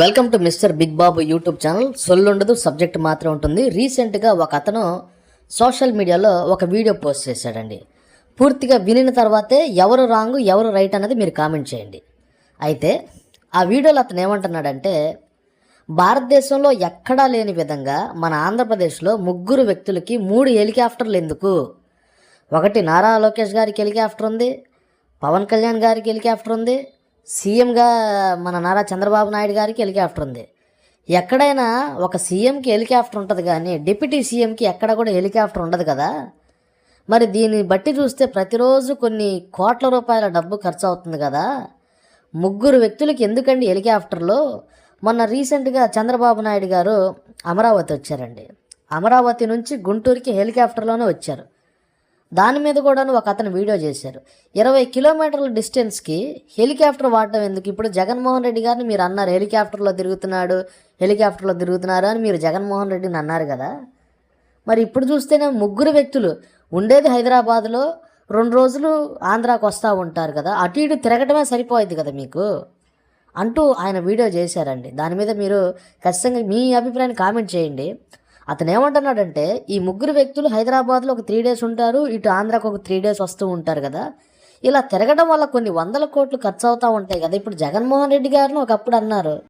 Welcome to mister big Babu YouTube channel సొల్లుండదు subject మాత్రం ఉంటుంది. రీసెంట్గా ఒక అతను సోషల్ మీడియాలో ఒక వీడియో పోస్ట్ చేశాడండి. పూర్తిగా వినిన తర్వాతే ఎవరు రాంగ్ ఎవరు రైట్ అనేది మీరు కామెంట్ చేయండి. అయితే ఆ వీడియోలో అతను ఏమంటున్నాడంటే భారతదేశంలో ఎక్కడా లేని విధంగా మన ఆంధ్రప్రదేశ్లో ముగ్గురు వ్యక్తులకి మూడు హెలికాప్టర్లు ఎందుకు? ఒకటి నారా లోకేష్ గారికి హెలికాప్టర్ ఉంది పవన్ కళ్యాణ్ గారికి హెలికాప్టర్ ఉంది సీఎంగా మన నారా చంద్రబాబు నాయుడు గారికి హెలికాప్టర్ ఉంది. ఎక్కడైనా ఒక సీఎంకి హెలికాప్టర్ ఉంటుంది కానీ డిప్యూటీ సీఎంకి ఎక్కడ కూడా హెలికాప్టర్ ఉండదు కదా. మరి దీన్ని బట్టి చూస్తే ప్రతిరోజు కొన్ని కోట్ల రూపాయల డబ్బు ఖర్చు అవుతుంది కదా. ముగ్గురు వ్యక్తులకి ఎందుకండి హెలికాప్టర్లు? మొన్న రీసెంట్గా చంద్రబాబు నాయుడు గారు అమరావతి వచ్చారండి. అమరావతి నుంచి గుంటూరుకి హెలికాప్టర్లోనే వచ్చారు. దాని మీద కూడా ఒక అతను వీడియో చేశారు. ఇరవై కిలోమీటర్ల డిస్టెన్స్కి హెలికాప్టర్ వాడటం ఎందుకు? ఇప్పుడు జగన్మోహన్ రెడ్డి గారిని మీరు అన్నారు హెలికాప్టర్లో తిరుగుతున్నాడు హెలికాప్టర్లో తిరుగుతున్నారు అని మీరు జగన్మోహన్ రెడ్డిని అన్నారు కదా. మరి ఇప్పుడు చూస్తేనే ముగ్గురు వ్యక్తులు ఉండేది హైదరాబాద్లో రెండు రోజులు ఆంధ్రాకు వస్తూ ఉంటారు కదా. అటు ఇటు తిరగటమే సరిపోయేది కదా మీకు? అంటూ ఆయన వీడియో చేశారండి. దాని మీద మీరు ఖచ్చితంగా మీ అభిప్రాయాన్ని కామెంట్ చేయండి. అతను ఏమంటున్నాడంటే ఈ ముగ్గురు వ్యక్తులు హైదరాబాద్లో ఒక త్రీ డేస్ ఉంటారు ఇటు ఆంధ్రాకు ఒక త్రీ డేస్ వస్తూ ఉంటారు కదా. ఇలా తిరగడం వల్ల కొన్ని వందల కోట్లు ఖర్చు అవుతూ ఉంటాయి కదా. ఇప్పుడు జగన్మోహన్ రెడ్డి గారిని ఒకప్పుడు అన్నారు.